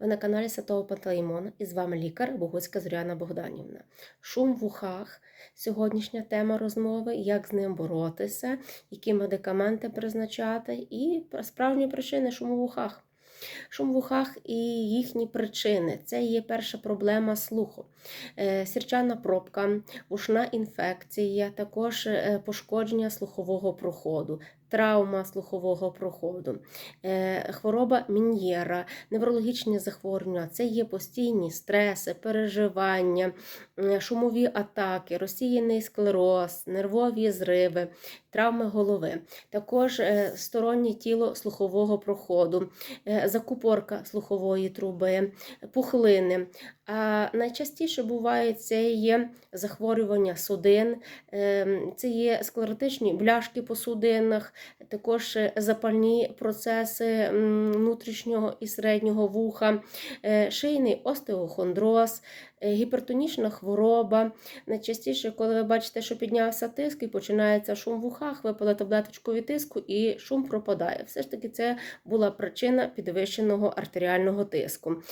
Ви на каналі Святого Пантелеймона і з вами лікар Богуцька Зоряна Богданівна. Шум в ухах. Сьогоднішня тема розмови, як з ним боротися, які медикаменти призначати і справжні причини шуму в ухах. Шум в ухах і їхні причини це є перша проблема слуху. Е, Сірчана пробка, вушна інфекція, також е, пошкодження слухового проходу, травма слухового проходу, е, хвороба Мін'єра, неврологічні захворювання це є постійні стреси, переживання, шумові атаки, розсіяний склероз, нервові зриви, травми голови, також е, стороннє тіло слухового проходу, е, закупорка слухової труби, пухлини. Найчастіше буває це є захворювання судин, ем, це є склеротичні бляшки по судинах, також е, запальні процеси внутрішнього і середнього вуха, е, шийний остеохондроз, е, гіпертонічна хвороба. Найчастіше, коли ви бачите, що піднявся тиск і починається шум в ухах, випили таблеточку від тиску і шум пропадає. Все ж таки, це була причина підвищеного артеріального тиску.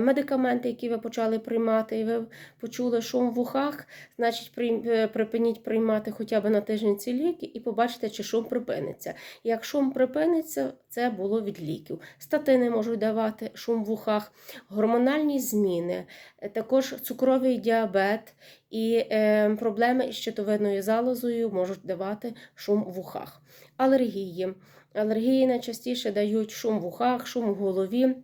Медикаменти, які ви почали приймати, і ви почули шум в ухах, значить, е, припиніть приймати хоча б на тиждень ці ліки і побачите, чи шум припиниться. Як шум припиниться, це було від ліків. Статини можуть давати шум в ухах, гормональні зміни, е, також цукровий діабет і е, проблеми із щитовидною залозою можуть давати шум в ухах. Алергії. Алергії найчастіше дають шум в ухах, шум в голові.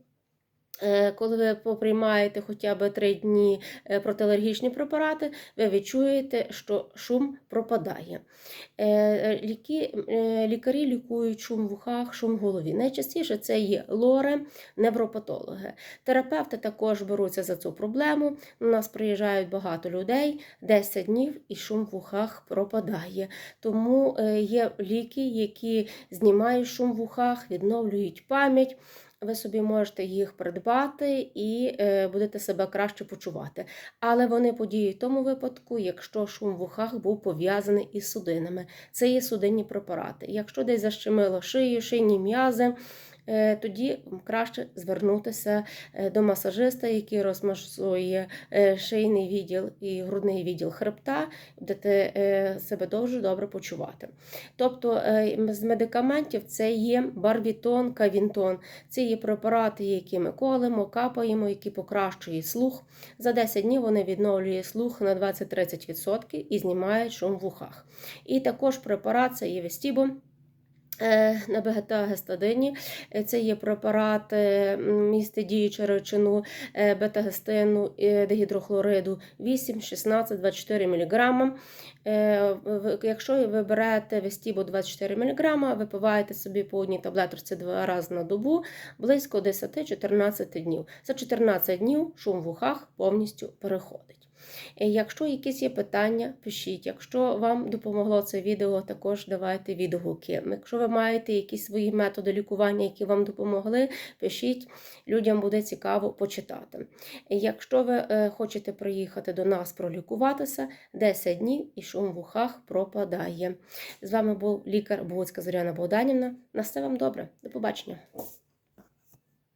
Е, Коли ви поприймаєте хоча б 3 дні е, протиалергічні препарати, ви відчуєте, що шум пропадає. Е, лікарі лікують шум в ухах, шум в голові. Найчастіше це є лори, невропатологи. Терапевти також беруться за цю проблему. У нас приїжджають багато людей, 10 днів і шум в ухах пропадає. Тому є ліки, які знімають шум в ухах, відновлюють пам'ять. Ви собі можете їх придбати і е, будете себе краще почувати. Але вони подіють в тому випадку, якщо шум в ухах був пов'язаний із судинами. Це є судинні препарати. Якщо десь защемило шию, шийні м'язи, тоді краще звернутися е, до масажиста, який розмасує е, шийний відділ і грудний відділ хребта, будете е, себе дуже добре почувати. Тобто е, з медикаментів це є барбітон, кавінтон. Це є препарати, які ми колемо, капаємо, які покращують слух. За 10 днів вони відновлюють слух на 20-30% і знімають шум в ухах. І також препарат це є Вестібо. Е, На бета-гестадині Е, це є препарат, е, містить діючу речину бета-гестину, дегідрохлориду 8, 16, 24 мг. Якщо ви берете Вестібо 24 мг, випиваєте собі по одній таблеточці два рази на добу, близько 10-14 днів. За 14 днів шум в ухах повністю переходить. Е, Якщо якісь є питання, пишіть. Якщо вам допомогло це відео, також давайте відгуки. Якщо ви маєте якісь свої методи лікування, які вам допомогли, пишіть. Людям буде цікаво почитати. Якщо ви е, хочете приїхати до нас пролікуватися, 10 днів і шум в ухах пропадає. З вами був лікар Богоцька Зоряна Богданівна. На все вам добре. До побачення.